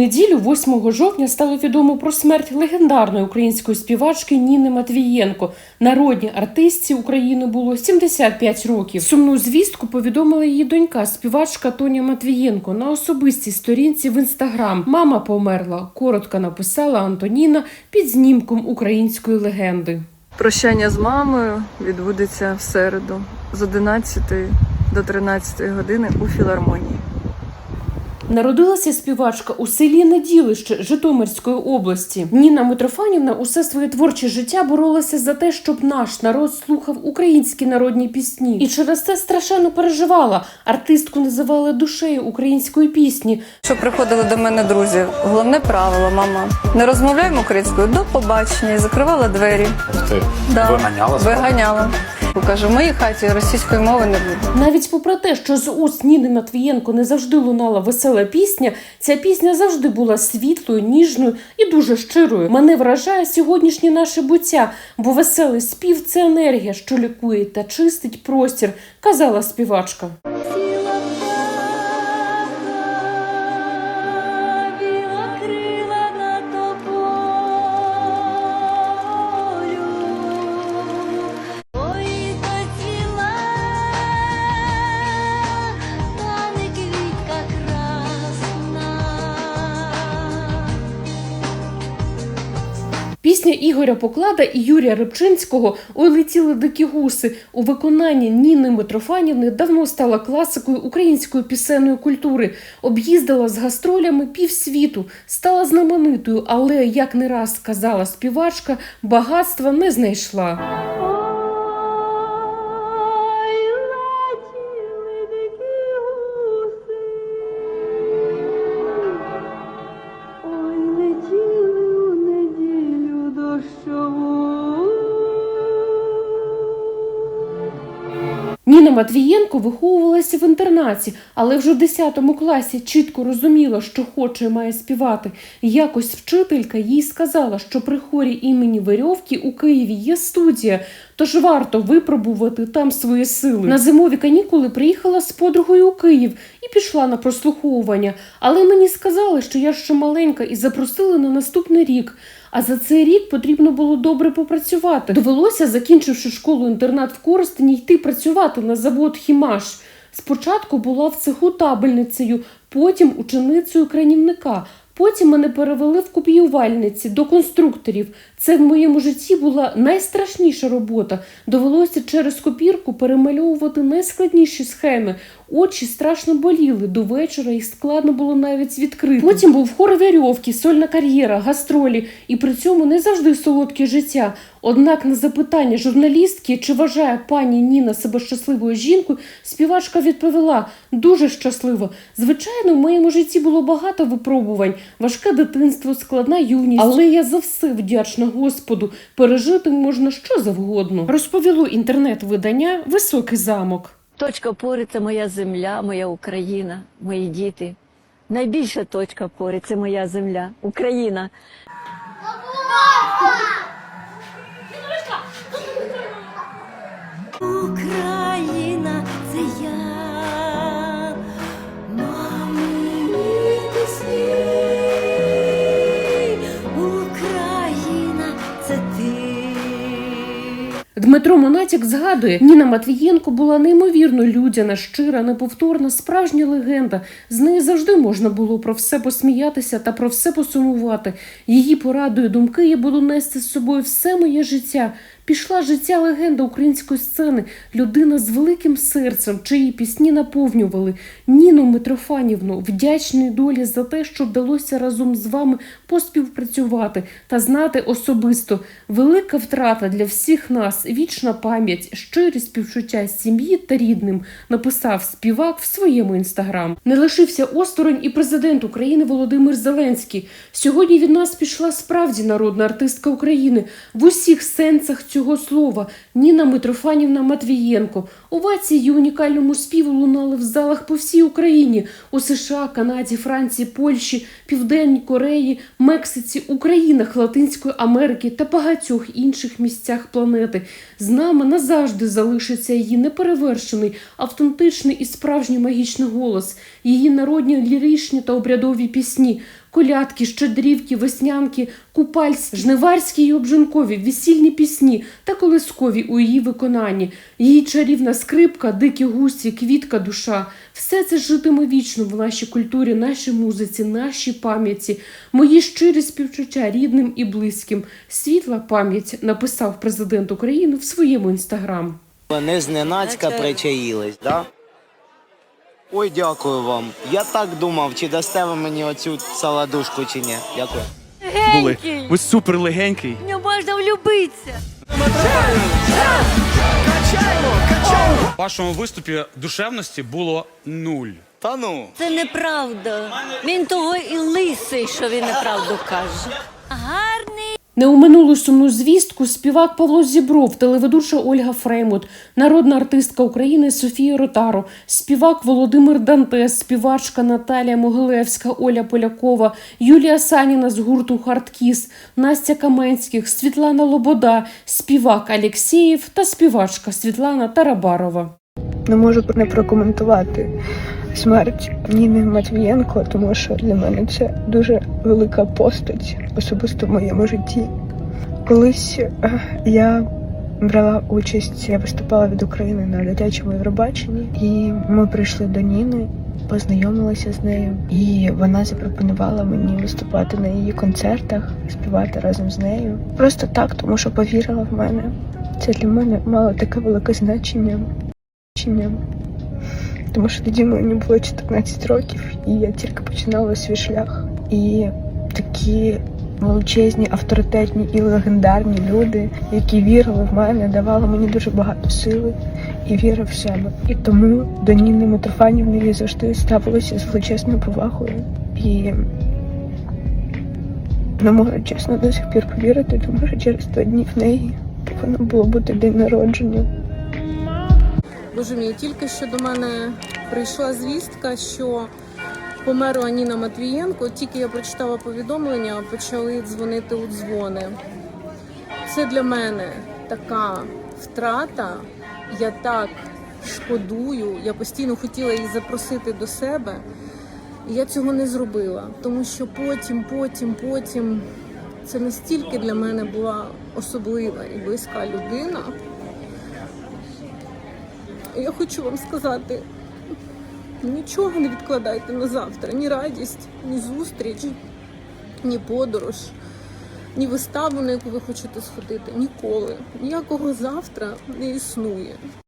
неділю, 8 жовтня, стало відомо про смерть легендарної української співачки Ніни Матвієнко. Народній артистці України було 75 років. Сумну звістку повідомила її донька, співачка Тоня Матвієнко на особистій сторінці в інстаграм. Мама померла. Коротко написала Антоніна під знімком української легенди. Прощання з мамою відбудеться в середу з 11 до 13 години у філармонії. Народилася співачка у селі Неділище Житомирської області. Ніна Митрофанівна усе своє творче життя боролася за те, щоб наш народ слухав українські народні пісні, і через це страшенно переживала. Артистку називали душею української пісні. Що приходили до мене друзі, головне правило, мама. Не розмовляємо українською до побачення і закривала двері. Ти Да. виганяла Виганяла. Кажу, в моїй хаті російської мови не буде. Навіть попри те, що з уст Ніни Матвієнко не завжди лунала весела пісня, ця пісня завжди була світлою, ніжною і дуже щирою. Мене вражає сьогоднішнє наше буття, бо веселий спів це енергія, що лікує та чистить простір, казала співачка. Пісня Ігоря Поклада і Юрія Рибчинського «Ой летіли дикі гуси у виконанні Ніни Митрофанівни давно стала класикою української пісенної культури. Об'їздила з гастролями півсвіту, стала знаменитою, але як не раз сказала співачка, багатства не знайшла. Ніна Матвієнко виховувалася в інтернаті, але вже в 10 класі чітко розуміла, що хоче і має співати. Якось вчителька їй сказала, що при хорі імені Верьовки у Києві є студія, тож варто випробувати там свої сили. На зимові канікули приїхала з подругою у Київ і пішла на прослуховування. Але мені сказали, що я ще маленька і запросили на наступний рік. А за цей рік потрібно було добре попрацювати. Довелося, закінчивши школу-інтернат в Коростені, йти працювати на завод Хімаш. Спочатку була в цеху табельницею, потім ученицею кранівника. Потім мене перевели в копіювальниці до конструкторів. Це в моєму житті була найстрашніша робота. Довелося через копірку перемальовувати найскладніші схеми. Очі страшно боліли до вечора, їх складно було навіть відкрити. Потім був хор вірьовки, сольна кар'єра, гастролі, і при цьому не завжди солодке життя. Однак на запитання журналістки, чи вважає пані Ніна себе щасливою жінкою, співачка відповіла дуже щасливо. Звичайно, в моєму житті було багато випробувань, важке дитинство, складна юність. Але я за все вдячна Господу. Пережити можна що завгодно. Розповіло інтернет-видання Високий замок. Точка пори це моя земля, моя Україна, мої діти. Найбільша точка пори це моя земля, Україна. Дмитро Монатік згадує, Ніна Матвієнко була неймовірно людяна, щира, неповторна, справжня легенда. З нею завжди можна було про все посміятися та про все посумувати. Її порадою думки я буду нести з собою все моє життя. Пішла життя легенда української сцени, людина з великим серцем, чиї пісні наповнювали. Ніну Митрофанівну, вдячний долі за те, що вдалося разом з вами поспівпрацювати та знати особисто. Велика втрата для всіх нас, вічна пам'ять, щирі співчуття сім'ї та рідним, написав співак в своєму інстаграм. Не лишився осторонь і президент України Володимир Зеленський. Сьогодні від нас пішла справді народна артистка України в усіх сенсах цього слова. Ніна Митрофанівна Матвієнко. Овації її унікальному співу лунали в залах по всій Україні у США, Канаді, Франції, Польщі, Південній Кореї, Мексиці, Українах Латинської Америки та багатьох інших місцях планети. З нами назавжди залишиться її неперевершений, автентичний і справжній магічний голос, її народні ліричні та обрядові пісні. Колядки, щедрівки, веснянки, купальські, жниварські й обжинкові, весільні пісні та колискові у її виконанні. Її чарівна скрипка, дикі гусі, квітка душа. Все це житиме вічно в нашій культурі, нашій музиці, нашій пам'яті. Мої щирі співчуття рідним і близьким. Світла пам'ять написав президент України в своєму інстаграм. Вони зненацька причаїлись, да? Ой, дякую вам. Я так думав, чи дасте ви мені оцю саладушку чи ні. Дякую. були. Ви супер легенький. В нього можна влюбитися. В вашому виступі душевності було нуль. Та ну. Це неправда. Він того і лисий, що він неправду каже. Гарний. Не уминули сумну звістку співак Павло Зібров, телеведуча Ольга Фреймут, народна артистка України Софія Ротаро, співак Володимир Дантес, співачка Наталія Могилевська, Оля Полякова, Юлія Саніна з гурту Хардкіс, Настя Каменських, Світлана Лобода, співак Алєксєєв та співачка Світлана Тарабарова. не можу не прокоментувати смерть Ніни Матвієнко, тому що для мене це дуже велика постать особисто в моєму житті. Колись е, я брала участь, я виступала від України на дитячому Євробаченні, і ми прийшли до Ніни, познайомилися з нею, і вона запропонувала мені виступати на її концертах, співати разом з нею. Просто так, тому що повірила в мене. Це для мене мало таке велике значення значення. Тому що тоді мені було 14 років, і я тільки починала свій шлях. І такі величезні, авторитетні і легендарні люди, які вірили в мене, давали мені дуже багато сили і віри в себе. І тому до Ніни Митрофанівни я завжди ставилася з величезною повагою. І не можу чесно до сих пір повірити, тому що через два дні в неї повинно було бути день народження. Боже мій, тільки що до мене прийшла звістка, що померла Ніна Матвієнко. Тільки я прочитала повідомлення, почали дзвонити у дзвони. Це для мене така втрата. Я так шкодую. Я постійно хотіла її запросити до себе. Я цього не зробила, тому що потім, потім, потім це настільки для мене була особлива і близька людина. Я хочу вам сказати, нічого не відкладайте на завтра. Ні радість, ні зустріч, ні подорож, ні виставу, на яку ви хочете сходити. Ніколи. Ніякого завтра не існує.